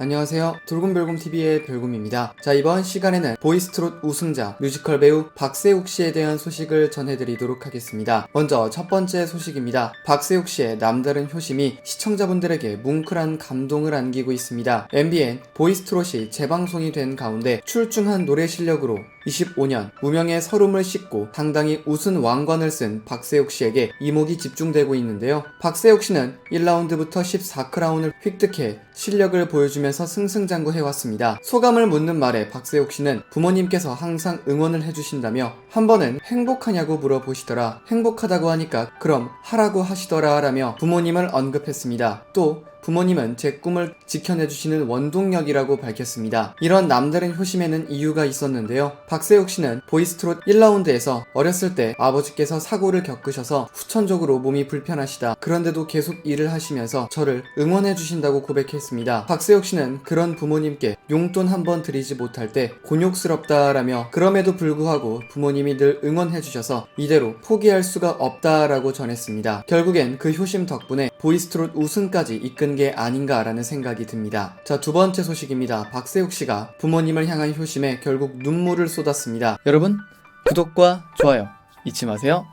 안녕하세요. 돌곰별곰TV의 별곰입니다. 자, 이번 시간에는 보이스트롯 우승자 뮤지컬 배우 박세욱 씨에 대한 소식을 전해드리도록 하겠습니다. 먼저 첫 번째 소식입니다. 박세욱 씨의 남다른 효심이 시청자분들에게 뭉클한 감동을 안기고 있습니다. MBN 보이스트롯이 재방송이 된 가운데 출중한 노래 실력으로 25년 무명의 서름을 씻고 당당히 웃은 왕관을 쓴 박세욱 씨에게 이목이 집중되고 있는데요. 박세욱 씨는 1라운드부터 14크라운을 획득해 실력을 보여주면서 승승장구해왔습니다. 소감을 묻는 말에 박세욱 씨는 부모님께서 항상 응원을 해주신다며 한 번은 행복하냐고 물어보시더라. 행복하다고 하니까 그럼 하라고 하시더라 라며 부모님을 언급했습니다. 또 부모님은 제 꿈을 지켜내주시는 원동력이라고 밝혔습니다. 이런 남다른 효심에는 이유가 있었는데요. 박세욱 씨는 보이스트롯 1라운드에서 어렸을 때 아버지께서 사고를 겪으셔서 후천적으로 몸이 불편하시다. 그런데도 계속 일을 하시면서 저를 응원해주신다고 고백했습니다. 박세욱 씨는 그런 부모님께 용돈 한 번 드리지 못할 때 곤욕스럽다라며 그럼에도 불구하고 부모님이 늘 응원해주셔서 이대로 포기할 수가 없다라고 전했습니다. 결국엔 그 효심 덕분에 보이스트롯 우승까지 이끈 게 아닌가라는 생각이 듭니다. 자, 두 번째 소식입니다. 박세욱 씨가 부모님을 향한 효심에 결국 눈물을 쏟았습니다. 여러분, 구독과 좋아요 잊지 마세요.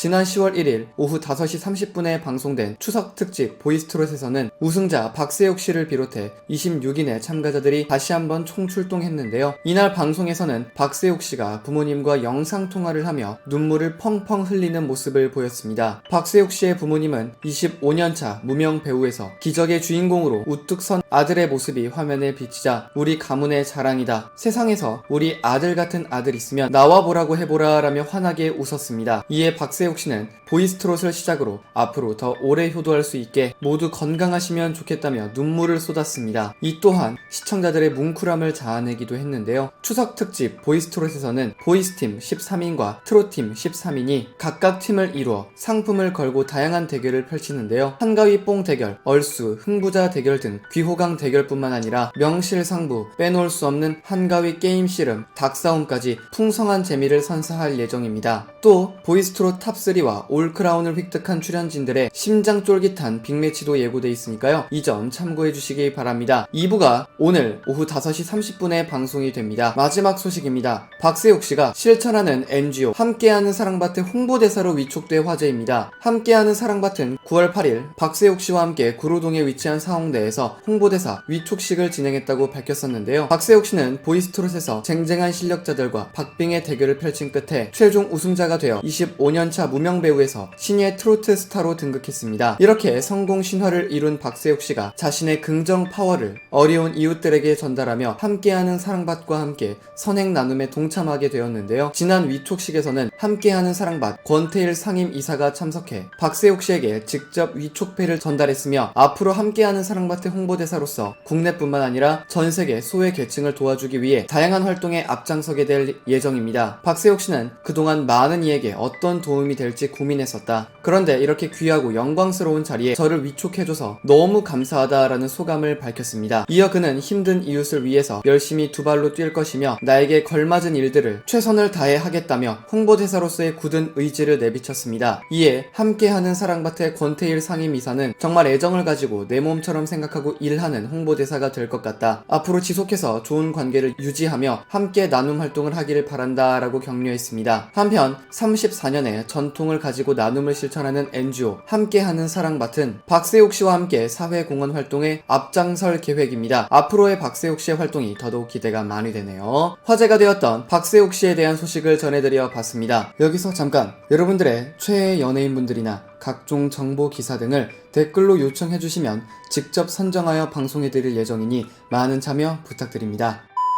지난 10월 1일 오후 5시 30분에 방송된 추석 특집 보이스트롯에서는 우승자 박세욱 씨를 비롯해 26인의 참가자들이 다시 한번 총출동했는데요. 이날 방송에서는 박세욱 씨가 부모님과 영상통화를 하며 눈물을 펑펑 흘리는 모습을 보였습니다. 박세욱 씨의 부모님은 25년차 무명 배우에서 기적의 주인공으로 우뚝 선 아들의 모습이 화면에 비치자 우리 가문의 자랑이다. 세상에서 우리 아들 같은 아들 있으면 나와 보라고 해보라 라며 환하게 웃었습니다. 이에 박세 욱 씨는 보이스트롯을 시작으로 앞으로 더 오래 효도할 수 있게 모두 건강하시면 좋겠다며 눈물을 쏟았습니다. 이 또한 시청자들의 뭉클함을 자아내기도 했는데요. 추석 특집 보이스트롯에서는 보이스팀 13인과 트롯팀 13인이 각각 팀을 이루어 상품을 걸고 다양한 대결을 펼치는데요. 한가위 뽕 대결, 얼수, 흥부자 대결 등 귀호강 대결뿐만 아니라 명실상부 빼놓을 수 없는 한가위 게임 씨름, 닭싸움까지 풍성한 재미를 선사할 예정입니다. 또 보이스트롯 탑 3와 올크라운을 획득한 출연진들의 심장 쫄깃한 빅매치도 예고돼 있으니까요. 이 점 참고해 주시기 바랍니다. 2부가 오늘 오후 5시 30분에 방송이 됩니다. 마지막 소식입니다. 박세욱 씨가 실천하는 NGO 함께하는 사랑밭의 홍보대사로 위촉돼 화제입니다. 함께하는 사랑밭은 9월 8일 박세욱 씨와 함께 구로동에 위치한 사홍대에서 홍보대사 위촉식을 진행했다고 밝혔었는데요. 박세욱 씨는 보이스트롯에서 쟁쟁한 실력자들과 박빙의 대결을 펼친 끝에 최종 우승자가 되어 25년차 무명 배우에서 신예 트로트 스타로 등극했습니다. 이렇게 성공 신화를 이룬 박세욱 씨가 자신의 긍정 파워를 어려운 이웃들에게 전달하며 함께하는 사랑밭과 함께 선행 나눔에 동참하게 되었는데요. 지난 위촉식에서는 함께하는 사랑밭 권태일 상임 이사가 참석해 박세욱 씨에게 직접 위촉패를 전달했으며 앞으로 함께하는 사랑밭의 홍보대사로서 국내뿐만 아니라 전 세계 소외 계층을 도와주기 위해 다양한 활동에 앞장서게 될 예정입니다. 박세욱 씨는 그동안 많은 이에게 어떤 도움이 될지 고민했었다. 그런데 이렇게 귀하고 영광스러운 자리에 저를 위촉해줘서 너무 감사하다라는 소감을 밝혔습니다. 이어 그는 힘든 이웃을 위해서 열심히 두 발로 뛸 것이며 나에게 걸맞은 일들을 최선을 다해 하겠다며 홍보대사로서의 굳은 의지를 내비쳤습니다. 이에 함께하는 사랑밭의 권태일 상임이사는 정말 애정을 가지고 내 몸처럼 생각하고 일하는 홍보대사가 될 것 같다. 앞으로 지속해서 좋은 관계를 유지하며 함께 나눔 활동을 하기를 바란다라고 격려했습니다. 한편 34년의 전 통을 가지고 나눔을 실천하는 NGO 함께하는 사랑밭은 박세욱 씨와 함께 사회공헌 활동에 앞장설 계획입니다. 앞으로의 박세욱 씨의 활동이 더더욱 기대가 많이 되네요. 화제가 되었던 박세욱 씨에 대한 소식을 전해드려 봤습니다. 여기서 잠깐 여러분들의 최애 연예인분들이나 각종 정보 기사 등을 댓글로 요청해 주시면 직접 선정하여 방송해 드릴 예정이니 많은 참여 부탁드립니다.